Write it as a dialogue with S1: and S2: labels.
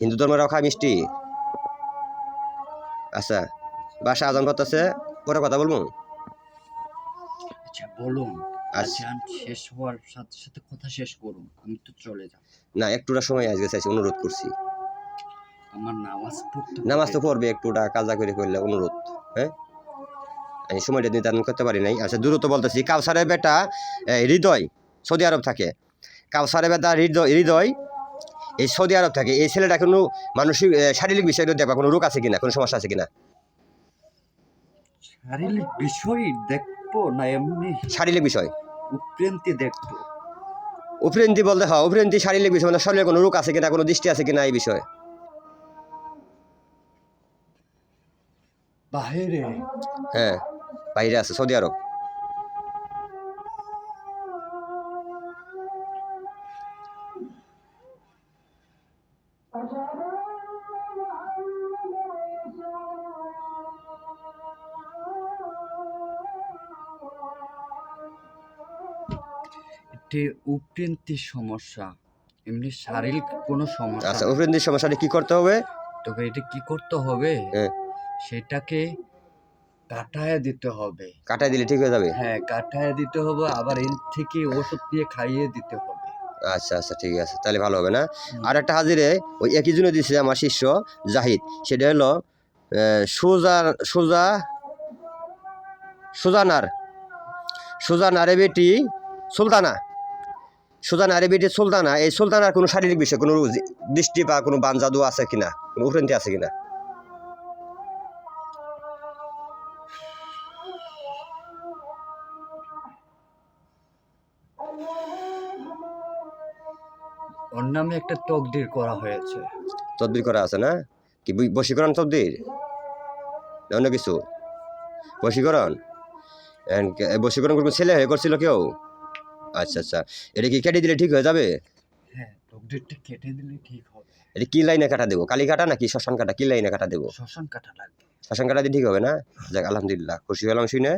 S1: হিন্দু ধর্মেরাও খায় মিষ্টি। আচ্ছা বাসা আজান করতেছে পরে কথা বলব?
S2: আচ্ছা বলুন।
S1: আচ্ছা।
S2: শেষ হওয়ার সাথে সাথে কথা শেষ করুন আমি তো চলে যাব।
S1: না একটুটা সময় আজকে চাইছি অনুরোধ করছি।
S2: আমার নামাজ পড়তে
S1: নামাজ তো পড়বে একটুটা কাজা করে করলে অনুরোধ হ্যাঁ? আমি সময়টা নির্ধারণ করতে পারি নাই। আচ্ছা দ্রুত বলতেছি কাউসারের বেটা হৃদয় সৌদি আরব থাকে। কাউসারের বেটা হৃদয় হৃদয় এই সৌদি আরব থাকে এই ছেলেটা কোনো মানসিক শারীরিক বিষয়টা দেখবা কোনো রোগ আছে কিনা কোনো সমস্যা আছে কিনা?
S2: শারীরিক বিষয় দেখব না এমনি
S1: শারীরিক বিষয়?
S2: উৎক্রান্তি দেখব।
S1: উপরেন্তি বলতে হয় উপরেন্তি শারীরিক বিষয় মানে শরীরে কোনো রোগ আছে কিনা কোনো দৃষ্টি আছে কিনা এই বিষয়ে?
S2: বাহিরে।
S1: হ্যাঁ বাইরে আছে সৌদি আরব।
S2: এটি উৎক্রান্তি সমস্যা। এমনি শারীরিক কোনো সমস্যা
S1: আচ্ছা
S2: না।
S1: উপরেন্তির সমস্যাটা কি করতে হবে?
S2: তবে এটা কি করতে হবে?
S1: হ্যাঁ।
S2: সেটাকে কাটায় দিতে হবে।
S1: কাটায় দিলে ঠিক হয়ে যাবে?
S2: হ্যাঁ কাটায় দিতে হবে আবার এর থেকে ওষুধ দিয়ে খাইয়ে দিতে হবে।
S1: আচ্ছা আচ্ছা ঠিক আছে তাহলে ভালো হবে না। আর একটা হাজিরে ওই একই জন্য দিছে আমার শিষ্য জাহিদ। সেটা হলো সোজা সোজা সুজা সুজানার সুজানারে বেটি সুলতানা। সুজানারে বেটি সুলতানা এই সুলতানার কোনো শারীরিক বিষয় কোনো দৃষ্টি বা কোনো বান জাদু আছে কিনা? কোনো উফরেন্তি আছে কিনা?
S2: ওর নামে একটা তকদির করা হয়েছে।
S1: তদবির করা আছে না? কি বশীকরণ তদবির অন্য কিছু? বশীকরণ? বশীকরণ কোনো ছেলে হয়ে করছিল কেউ? আচ্ছা আচ্ছা। এটা কি কেটে দিলে ঠিক হয়ে যাবে?
S2: হ্যাঁ তকদিরটা কেটে দিলে ঠিক হবে।
S1: এটা কি লাইনে কাটা দেবো? কালী কাটা নাকি শ্মশান কাটা? কি লাইনে কাটা দেবো?
S2: শ্মশান কাটা লাগবে।
S1: শ্মশান কাটা দিয়ে ঠিক হবে না? যাক আলহামদুলিল্লাহ। খুশি হলাম শুনে।